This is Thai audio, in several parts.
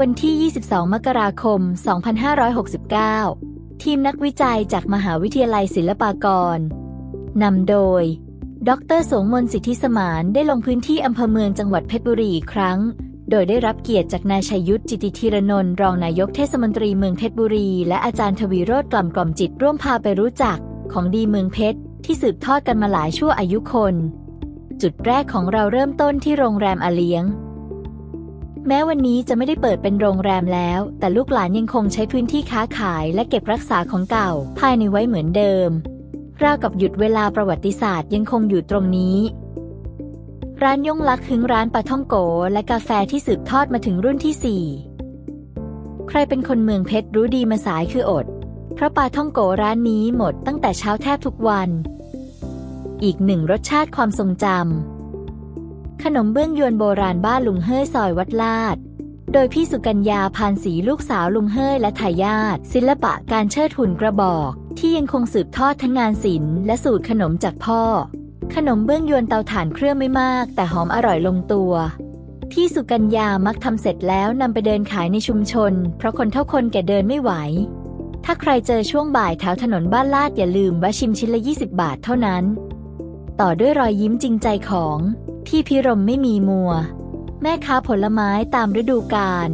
วันที่ 22 มกราคม 2569 ทีมนักวิจัยจากมหาวิทยาลัยศิลปากร นำโดย ดรสงมนสิทธิสมานได้ลงพื้นที่อำเภอเมืองจังหวัดเพชรบุรีอีกครั้ง โดยได้รับเกียรติจากนายชัยยุทธจิติธีรนนท์รองนายกเทศมนตรีเมืองเพชรบุรี และอาจารย์ทวีโรธกล่อมกล่อมจิตร่วมพาไปรู้จัก ของดีเมืองเพชรที่สืบทอดกันมาหลายชั่วอายุคน จุดแรกของเราเริ่มต้นที่โรงแรมอาเลียง แม้วันนี้จะไม่ได้เปิดเป็นโรงแรมแล้ว แต่ลูกหลานยังคงใช้พื้นที่ค้าขายและเก็บรักษาของเก่า ภายในไว้เหมือนเดิม ราวกับหยุดเวลาประวัติศาสตร์ยังคงอยู่ตรงนี้ ร้านยงลักถึงร้านปลาท่องโกและกาแฟที่สืบทอดมาถึงรุ่นที่ 4 ใครเป็นคนเมืองเพชรรู้ดีมาสายคืออด เพราะปลาท่องโกร้านนี้หมดตั้งแต่เช้าแทบทุกวัน อีกหนึ่งรสชาติความทรงจำ ขนมเบื้องยวนโบราณบ้านลุงเฮ้ยซอยวัดลาด โดยพี่สุกัญญาพานศรีลูกสาวลุงเฮ้ยและทายาทศิลปะการเชิดหุ่นกระบอก ที่ยังคงสืบทอดทั้งงานศิลป์และสูตรขนมจากพ่อ ขนมเบื้องยวนเตาถ่านเครื่องไม่มาก แต่หอมอร่อยลงตัวพี่สุกัญญามักทำเสร็จแล้วนำไปเดินขายในชุมชน เพราะคนเท่าคนแก่เดินไม่ไหว ถ้าใครเจอช่วงบ่ายแถวถนนบ้านลาดอย่าลืมแวะชิมชิ้นละ 20 บาทเท่านั้น ต่อด้วยรอยยิ้มจริงใจของ พี่พิรมไม่มีมัว แม่ค้าผลไม้ตามฤดูกาล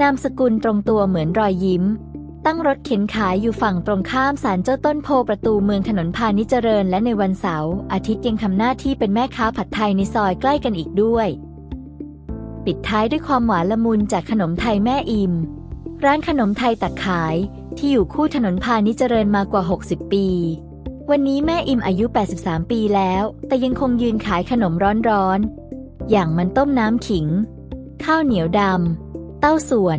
นามสกุลตรงตัวเหมือนรอยยิ้ม ตั้งรถเข็นขายอยู่ฝั่งตรงข้ามศาลเจ้าต้นโพประตูเมืองถนนพาณิชย์เจริญและในวันเสาร์อาทิตย์ยังทำหน้าที่เป็นแม่ค้าผัดไทยในซอยใกล้กันอีกด้วย ปิดท้ายด้วยความหวานละมุนจากขนมไทยแม่อิม ร้านขนมไทยตักขายที่อยู่คู่ถนนพาณิชย์เจริญมากว่า 60 ปี วันนี้แม่อิมอายุ 83 ปีแล้ว แต่ยังคงยืนขายขนมร้อนๆ อย่างมันต้มน้ำขิง ข้าวเหนียวดำ เต้าส่วน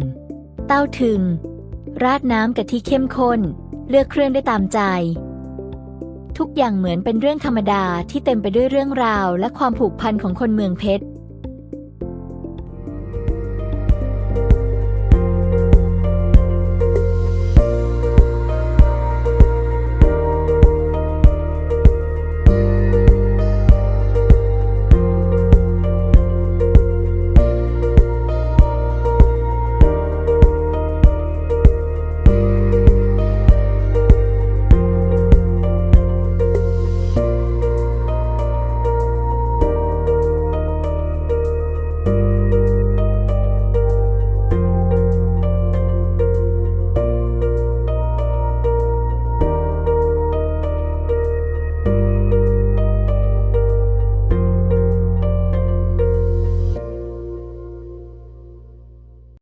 เต้าถึง ราดน้ำกะทิเข้มข้น เลือกเครื่องได้ตามใจ ทุกอย่างเหมือนเป็นเรื่องธรรมดาที่เต็มไปด้วยเรื่องราวและความผูกพันของคนเมืองเพชร